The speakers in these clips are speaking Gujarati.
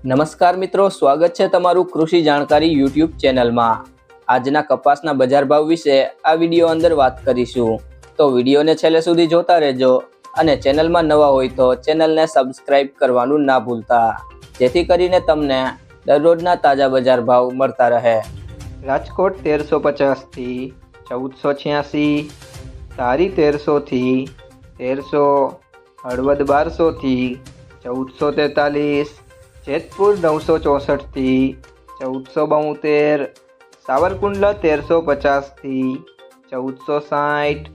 નમસ્કાર મિત્રો, સ્વાગત છે તમારું કૃષિ જાણકારી યુટ્યુબ ચેનલમાં. આજના કપાસના બજાર ભાવ વિશે આ વીડિયો અંદર વાત કરીશું. તો વિડીયોને છેલ્લે સુધી જોતા રહેજો અને ચેનલમાં નવા હોય તો ચેનલને સબસ્ક્રાઇબ કરવાનું ના ભૂલતા. જેથી કરીને તમને દરરોજના તાજા બજાર ભાવ મળતા રહે. રાજકોટ તેરસો પચાસથી ચૌદસો છ્યાસી તારી તેરસોથી તેરસો, હળવદ બારસોથી ચૌદસો તેતાલીસ જેતપુર નવસો ચોસઠથી, ચૌદસો બોતેર, સાવરકુંડલા તેરસો પચાસથી, ચૌદસો સાઠ,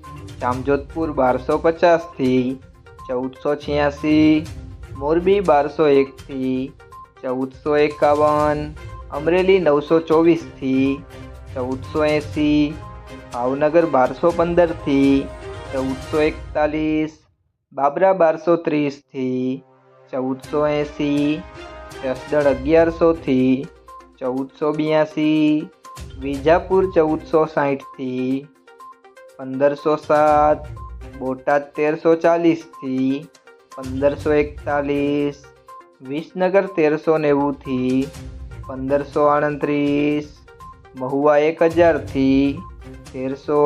જામજોધપુર બારસો પચાસથી, ચૌદસો છ્યાસી, મોરબી બારસો એકથી, ચૌદસો એકાવન, અમરેલી નવસો ચોવીસથી, ચૌદસો એંસી, ભાવનગર બારસો પંદરથી, ચૌદસો એકતાલીસ, બાબરા બારસો ત્રીસથી, ચૌદસો એંસી જસદણ અગિયારસોથી ચૌદસો બ્યાસી, વિજાપુર ચૌદસો સાઠથી પંદરસો સાત, બોટાદ તેરસો ચાલીસથી પંદરસો એકતાલીસ, વિસનગર તેરસો નેવુંથી પંદરસો આડત્રીસ મહુવા એક હજારથી તેરસો,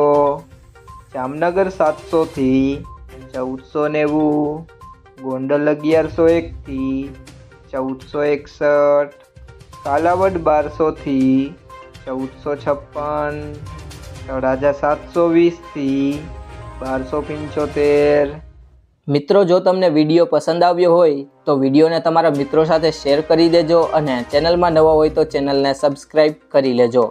જામનગર સાતસોથી ચૌદસો નેવું, ગોંડલ અગિયારસો એકથી ચૌદસો એકસઠ. કાલાવડ બારસોથી ચૌદસો છપ્પન. તળાજા સાતસો વીસથી બારસો પંચોતેર. મિત્રો, જો તમને વીડિયો પસંદ આવ્યો હોય, તો વિડીયોને તમારા મિત્રો સાથે શેર કરી દેજો અને ચેનલમાં નવા હોય તો ચેનલને સબસ્ક્રાઈબ કરી લેજો.